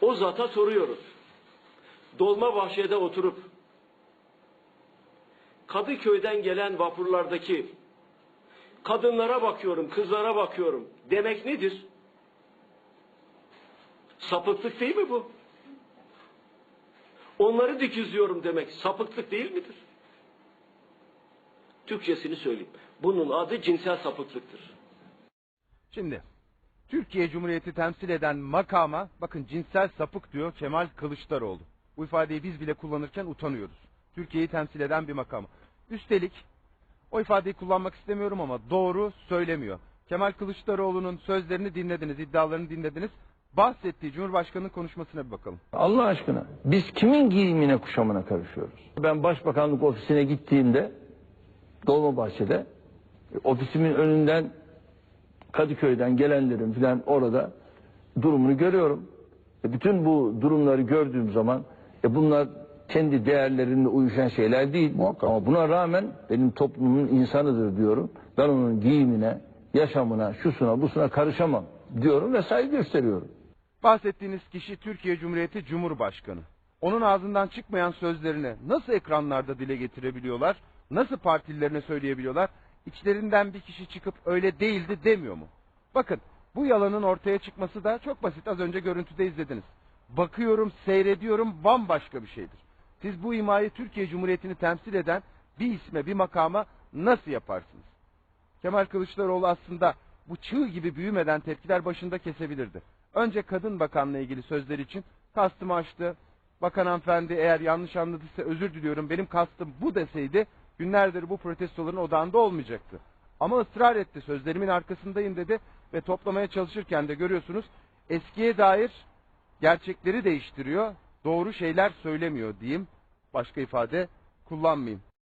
O zata soruyoruz. Dolma bahçede oturup Kadıköy'den gelen vapurlardaki kadınlara bakıyorum, kızlara bakıyorum demek nedir? Sapıklık değil mi bu? Onları dikizliyorum demek sapıklık değil midir? Türkçesini söyleyeyim. Bunun adı cinsel sapıklıktır. Şimdi Türkiye Cumhuriyeti temsil eden makama bakın cinsel sapık diyor Kemal Kılıçdaroğlu. Bu ifadeyi biz bile kullanırken utanıyoruz. Türkiye'yi temsil eden bir makam. Üstelik o ifadeyi kullanmak istemiyorum ama doğru söylemiyor. Kemal Kılıçdaroğlu'nun sözlerini dinlediniz, iddialarını dinlediniz. Bahsettiği Cumhurbaşkanı'nın konuşmasına bir bakalım. Allah aşkına biz kimin giyimine kuşamına karışıyoruz? Ben başbakanlık ofisine gittiğimde Dolmabahçe'de e, ofisimin önünden Kadıköy'den gelenlerin filan orada durumunu görüyorum. E, bütün bu durumları gördüğüm zaman e, bunlar kendi değerlerine uyuşan şeyler değil. Ama buna rağmen benim toplumun insanıdır diyorum. Ben onun giyimine, yaşamına, şusuna, busuna karışamam diyorum ve saygı gösteriyorum. Bahsettiğiniz kişi Türkiye Cumhuriyeti Cumhurbaşkanı. Onun ağzından çıkmayan sözlerini nasıl ekranlarda dile getirebiliyorlar? Nasıl partililerine söyleyebiliyorlar? İçlerinden bir kişi çıkıp öyle değildi demiyor mu? Bakın bu yalanın ortaya çıkması da çok basit. Az önce görüntüde izlediniz. Bakıyorum, seyrediyorum bambaşka bir şeydir. Siz bu imayı Türkiye Cumhuriyeti'ni temsil eden bir isme, bir makama nasıl yaparsınız? Kemal Kılıçdaroğlu aslında bu çığ gibi büyümeden tepkiler başında kesebilirdi. Önce Kadın Bakan'la ilgili sözler için kastımı açtı. Bakan hanımefendi eğer yanlış anladıysa özür diliyorum benim kastım bu deseydi günlerdir bu protestoların odağında olmayacaktı. Ama ısrar etti sözlerimin arkasındayım dedi ve toplamaya çalışırken de görüyorsunuz eskiye dair gerçekleri değiştiriyor. Doğru şeyler söylemiyor diyeyim. Başka ifade kullanmayayım.